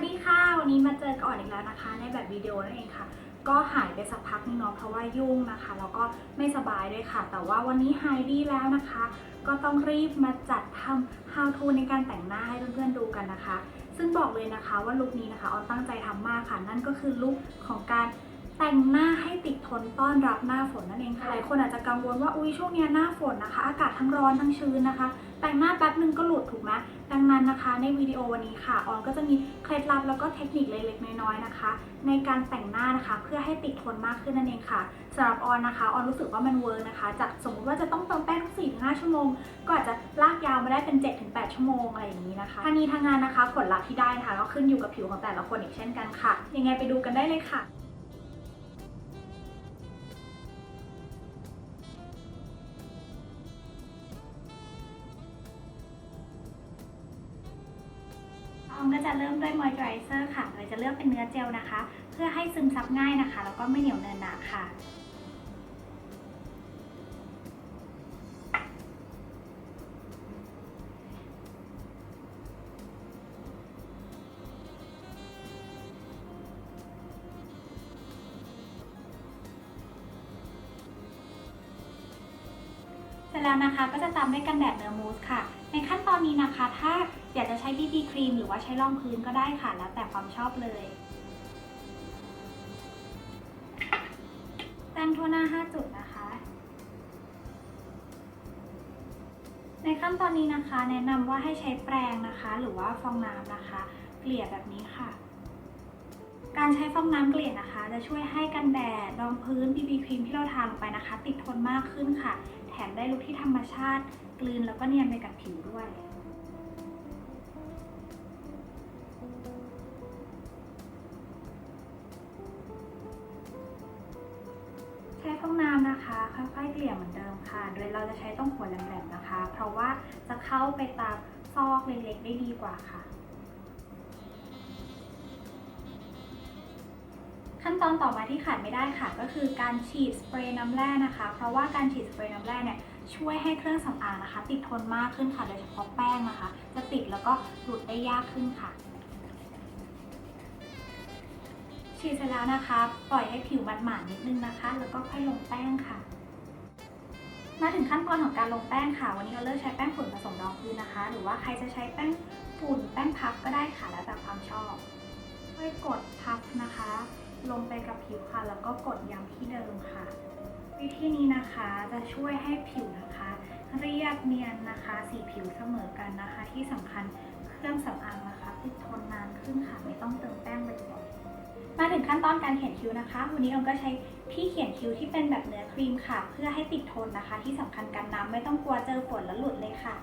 วัสดีค่ะ วันนี้มาเจอกันอีกแล้วนะคะ ในแบบวิดีโอนั่นเองค่ะ ก็หายไปสักพักนึงเนาะเพราะว่ายุ่งนะคะ แล้วก็ไม่สบายด้วยค่ะ แต่ว่าวันนี้หายดีแล้วนะคะ ก็ต้องรีบมาจัดทำ how to ในการแต่งหน้าให้เพื่อนๆดูกันนะคะ ซึ่งบอกเลยนะคะว่าลุคนี้นะคะออนตั้งใจทำมากค่ะ นั่นก็คือลุคของการ แต่งหน้าให้ติดทนต้อนรับหน้าฝนนั่นเองค่ะหลายคนอาจจะกังวลว่าอุ้ยช่วงนี้หน้าฝนนะคะ อากาศทั้งร้อนทั้งชื้นนะคะ แต่งหน้าแป๊บนึงก็หลุดถูกไหมดังนั้นนะคะในวิดีโอวันนี้ค่ะออนก็จะมีเคล็ดลับแล้วก็เทคนิคเล็กๆน้อยๆนะคะ ในการแต่งหน้านะคะ เพื่อให้ติดทนมากขึ้นนั่นเองค่ะสำหรับออนนะคะออนรู้สึกว่ามันเวิร์กนะคะ จากสมมติว่าจะต้องเติมแป้งทุก4-5ชั่วโมง ก็อาจจะลากยาวมาได้เป็น7-8ชั่วโมงอะไรอย่างนี้นะคะทั้งนี้ทั้งงานนะคะผลลัพธ์ที่ได้นะคะก็ขึ้นอยู่กับผิวของแต่ละคนอีกเช่นกันค่ะ ยังไงไปดูกันได้เลยค่ะ ออมก็จะเริ่มด้วยมอยส์เจอไรเซอร์ค่ะ โดยจะเลือกเป็นเนื้อเจลนะคะ เพื่อให้ซึมซับง่ายนะคะ แล้วก็ไม่เหนียวเนินหนาค่ะเสร็จแล้วนะคะก็จะตามด้วยกันแดดเนื้อมู ตอนนี้นะคะ ถ้าอยากจะใช้ BB ครีมหรือว่าใช้รองพื้นก็ได้ค่ะ แล้วแต่ความชอบเลยแต้มทั่วหน้า 5 จุดนะคะ ในขั้นตอนนี้นะคะ แนะนำว่าให้ใช้แปรงนะคะ หรือว่าฟองน้ำนะคะ เกลี่ยแบบนี้ค่ะการใช้ฟองน้ำเกลี่ยนะคะ จะช่วยให้กันแดดรองพื้น BB ครีมที่เราทาลงไปนะคะ ติดทนมากขึ้นค่ะ แถมได้ลุคที่ธรรมชาติ กลืนแล้วก็เนียนไปกับผิวด้วย ใช้ฟองน้ำนะคะค่อยๆเกลี่ยเหมือนเดิมค่ะ โดยเราจะใช้ต้องหัวแหลมๆนะคะ เพราะว่าจะเข้าไปตามซอกเล็กๆได้ดีกว่าค่ะขั้นตอนต่อมาที่ขาดไม่ได้ค่ะ ก็คือการฉีดสเปรย์น้ำแร่นะคะ เพราะว่าการฉีดสเปรย์น้ำแร่เนี่ย ช่วยให้เครื่องสำอางนะคะ ติดทนมากขึ้นค่ะ โดยเฉพาะแป้งนะคะ จะติดแล้วก็หลุดได้ยากขึ้นค่ะ ฉีดเสร็จแล้วนะคะ ปล่อยให้ผิวมันหมานิดนึงนะคะ แล้วก็ค่อยลงแป้งค่ะ มาถึงขั้นตอนของการลงแป้งค่ะ วันนี้เราเลือกใช้แป้งฝุ่นผสมรองพื้นนะคะ หรือว่าใครจะใช้แป้งฝุ่นแป้งพับก็ได้ค่ะ แล้วแต่ความชอบ ค่อยกดพับนะคะ ลงไปกับผิวค่ะ แล้วก็กดย้ำที่เดิมค่ะ วิธีนี้นะคะจะช่วยให้ผิวนะคะ เรียบเนียนนะคะ สีผิวเสมอกันนะคะ ที่สำคัญเครื่องสำอางนะคะติดทนนานขึ้นค่ะไม่ต้องเติมแป้งบ่อยๆมาถึงขั้นตอนการเขียนคิ้วนะคะ วันนี้ออมก็ใช้ที่เขียนคิ้วที่เป็นแบบเนื้อครีมค่ะ เพื่อให้ติดทนนะคะ ที่สำคัญกันน้ำไม่ต้องกลัวเจอฝนแล้วหลุดเลยค่ะ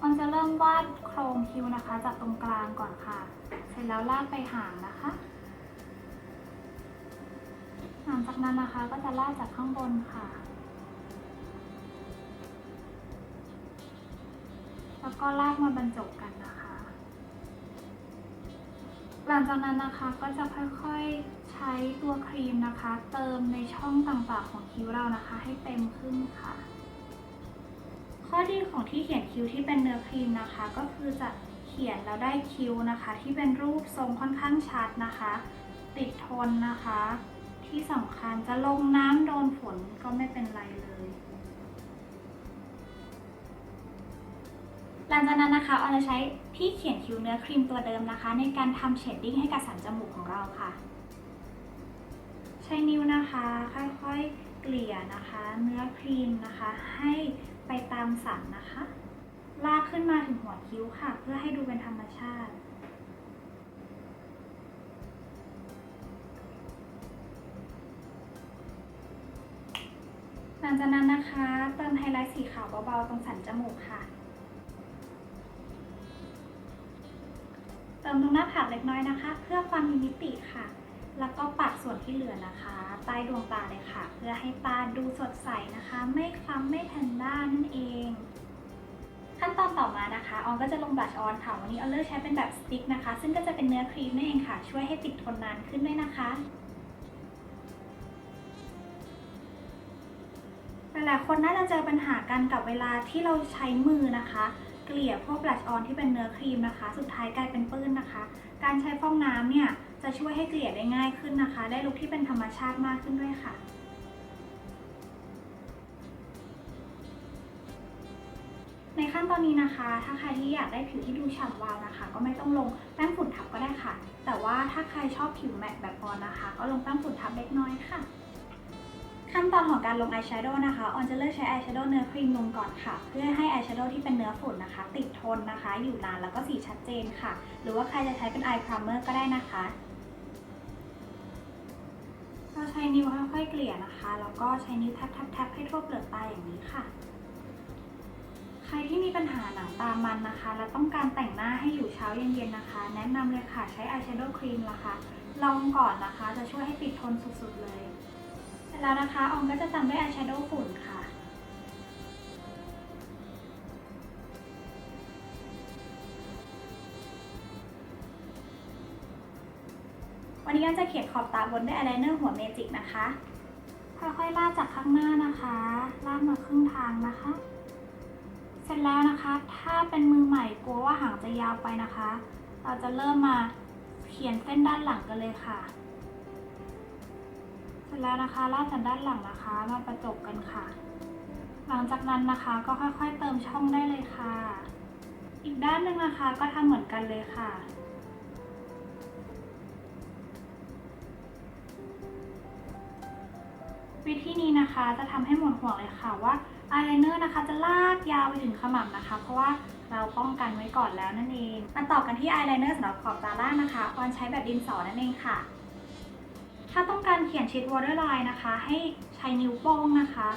ออมจะเริ่มวาดโครงคิ้วนะคะจากตรงกลางก่อนค่ะ เสร็จแล้วลากไปหางนะคะ หลังจากนั้นนะคะก็จะลากจากข้างบนค่ะ แล้วก็ลากมาบรรจบกันนะคะ หลังจากนั้นนะคะก็จะค่อยๆใช้ตัวครีมนะคะ เติมในช่องต่างๆของคิ้วเรานะคะ ให้เต็มขึ้นค่ะ ข้อดีของที่เขียนคิ้วที่เป็นเนื้อครีมนะคะ ก็คือจะเขียนแล้วได้คิ้วนะคะ ที่เป็นรูปทรงค่อนข้างชัดนะคะ ติดทนนะคะ ที่สำคัญจะลงน้ำโดนฝนก็ไม่เป็นไรเลย หลังจากนั้นนะคะออนจะใช้ที่เขียนคิ้วเนื้อครีมตัวเดิมนะคะ ในการทำเชดดิ้งให้กับสันจมูกของเราค่ะ ใช้นิ้วนะคะ ค่อยๆเกลี่ยนะคะ เนื้อครีมนะคะ ให้ไปตามสันนะคะ ลากขึ้นมาถึงหัวคิ้วค่ะ เพื่อให้ดูเป็นธรรมชาติ ลังจากนั้นนะคะ เติมไฮไลท์สีขาวเบาๆตรงสันจมูกค่ะ เติมตรงหน้าผากเล็กน้อยนะคะ เพื่อความมีมิติค่ะ แล้วก็ปัดส่วนที่เหลือนะคะ ใต้ดวงตาเลยค่ะ เพื่อให้ตาดูสดใสนะคะ ไม่คล้ำไม่แพนด้านั่นเอง ขั้นตอนต่อมานะคะ ออนก็จะลงบลัชออนค่ะ วันนี้ออนเลือกใช้เป็นแบบสติ๊กนะคะ ซึ่งก็จะเป็นเนื้อครีมนั่นเองค่ะ ช่วยให้ติดทนนานขึ้นด้วยนะคะ ลายๆคนน่าจะเจอปัญหากันกับเวลาที่เราใช้มือนะคะ เกลี่ยพวกบลัชออนที่เป็นเนื้อครีมนะคะ สุดท้ายกลายเป็นปื้นนะคะ การใช้ฟองน้ำเนี่ยจะช่วยให้เกลี่ยได้ง่ายขึ้นนะคะ ได้ลุคที่เป็นธรรมชาติมากขึ้นด้วยค่ะในขั้นตอนนี้นะคะ ถ้าใครที่อยากได้ผิวที่ดูฉ่ำวาวนะคะ ก็ไม่ต้องลงแป้งฝุ่นทับก็ได้ค่ะ แต่ว่าถ้าใครชอบผิวแมตต์แบบออนนะคะ ก็ลงแป้งฝุ่นทับเล็กน้อยค่ะ นตอนของการลงอายแชโดว์นะคะ ออนจะเลือกใช้อายแชโดว์เนื้อครีมลงก่อนค่ะ เพื่อให้อายแชโดว์ที่เป็นเนื้อฝุ่นนะคะ ติดทนนะคะ อยู่นานแล้วก็สีชัดเจนค่ะ หรือว่าใครจะใช้เป็นอายพรามเมอร์ก็ได้นะคะเราใช้นิ้วค่อยๆเกลี่ยนะคะ แล้วก็ใช้นิ้วแทบๆๆให้ทั่วเปลือกตาอย่างนี้ค่ะ ใครที่มีปัญหาหนังตามันนะคะ และต้องการแต่งหน้าให้อยู่เช้าเย็นๆนะคะ แนะนำเลยค่ะใช้อายแชโดว์ครีมนะคะ ลองก่อนนะคะ จะช่วยให้ติดทนสุดๆเลย ร็จแล้วนะคะ ออมก็จะตามด้วยอายแชโดว์ฝุ่นค่ะ วันนี้ออมจะเขียนขอบตาบนด้วยอายไลเนอร์หัวเมจิกนะคะ ค่อยๆลากจากข้างหน้านะคะ ลากมาครึ่งทางนะคะ เสร็จแล้วนะคะ ถ้าเป็นมือใหม่กลัวว่าหางจะยาวไปนะคะ เราจะเริ่มมาเขียนเส้นด้านหลังกันเลยค่ะ เสร็จแล้วนะคะลากจากด้านหลังนะคะมาประจบกันค่ะ หลังจากนั้นนะคะก็ค่อยๆเติมช่องได้เลยค่ะ อีกด้านหนึ่งนะคะก็ทำเหมือนกันเลยค่ะวิธีนี้นะคะจะทำให้หมดห่วงเลยค่ะว่าอายไลเนอร์นะคะจะลากยาวไปถึงขมับนะคะ เพราะว่าเราป้องกันไว้ก่อนแล้วนั่นเองมาต่อกันที่อายไลเนอร์สำหรับขอบตาล่างนะคะออนใช้แบบดินสอนั่นเองค่ะ เขียนชิดวอเตอร์ไลน์นะคะ ให้ใช้นิ้วโป้งนะคะ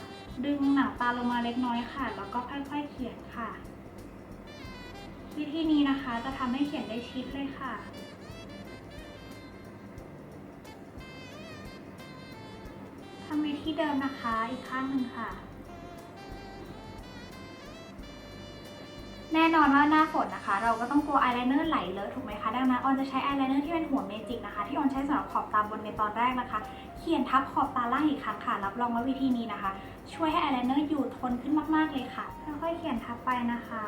ดึงหนังตาลงมาเล็กน้อยค่ะ แล้วก็ค่อยๆเขียนค่ะ วิธีนี้นะคะจะทำให้เขียนได้ชิดเลยค่ะทำวิธีเดิมนะคะอีกข้างหนึ่งค่ะ แน่นอนว่าหน้าฝนนะคะ เราก็ต้องกลัวอายไลเนอร์ไหลเลอะถูกไหมคะ ดังนั้นออนจะใช้อายไลเนอร์ที่เป็นหัวเมจิกนะคะ ที่ออนใช้สำหรับขอบตาบนในตอนแรกนะคะ เขียนทับขอบตาล่างอีกครั้งค่ะ รับรองว่าวิธีนี้นะคะ ช่วยให้อายไลเนอร์อยู่ทนขึ้นมากๆเลยค่ะ ค่อยๆเขียนทับไปนะคะ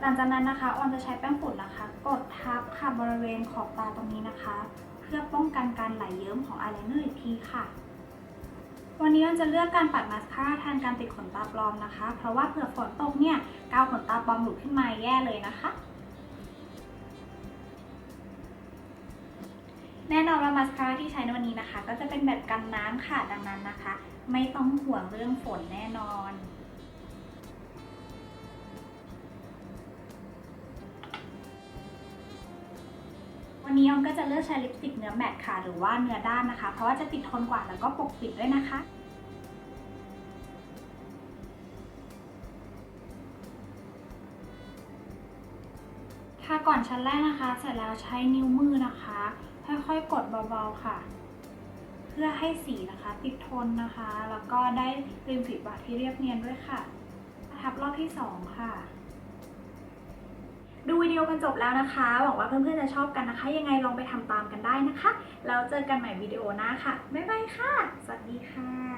หลังจากนั้นนะคะออนจะใช้แป้งฝุ่นนะคะ กดทับค่ะบริเวณขอบตาตรงนี้นะคะ พื่อป้องกันการไหลเยิ้มของอายไลเนอร์อีกทีค่ะ วันนี้ออนจะเลือกการปัดมาสคาร่าแทนการติดขนตาปลอมนะคะ เพราะว่าเผื่อฝนตกเนี่ยกาวขนตาปลอมหลุดขึ้นมาแย่เลยนะคะ แน่นอนว่ามาสคาร่าที่ใช้ในวันนี้นะคะ ก็จะเป็นแบบกันน้ำค่ะดังนั้นนะคะ ไม่ต้องห่วงเรื่องฝนแน่นอน นนี้ออมก็จะเลือกใช้ลิปสติกเนื้อแมตต์ค่ะ หรือว่าเนื้อด้านนะคะ เพราะว่าจะติดทนกว่าแล้วก็ปกปิดด้วยนะคะทาก่อนชั้นแรกนะคะ เสร็จแล้วใช้นิ้วมือนะคะ ค่อยๆ กดเบาๆค่ะ เพื่อให้สีนะคะ ติดทนนะคะ แล้วก็ได้ริมฝีปากที่เรียบเนียนด้วยค่ะ ทับรอบที่สองค่ะ ดูวิดีโอกันจบแล้วนะคะ หวังว่าเพื่อนๆจะชอบกันนะคะ ยังไงลองไปทำตามกันได้นะคะ แล้วเจอกันใหม่วิดีโอหน้าค่ะ บ๊ายบายค่ะ สวัสดีค่ะ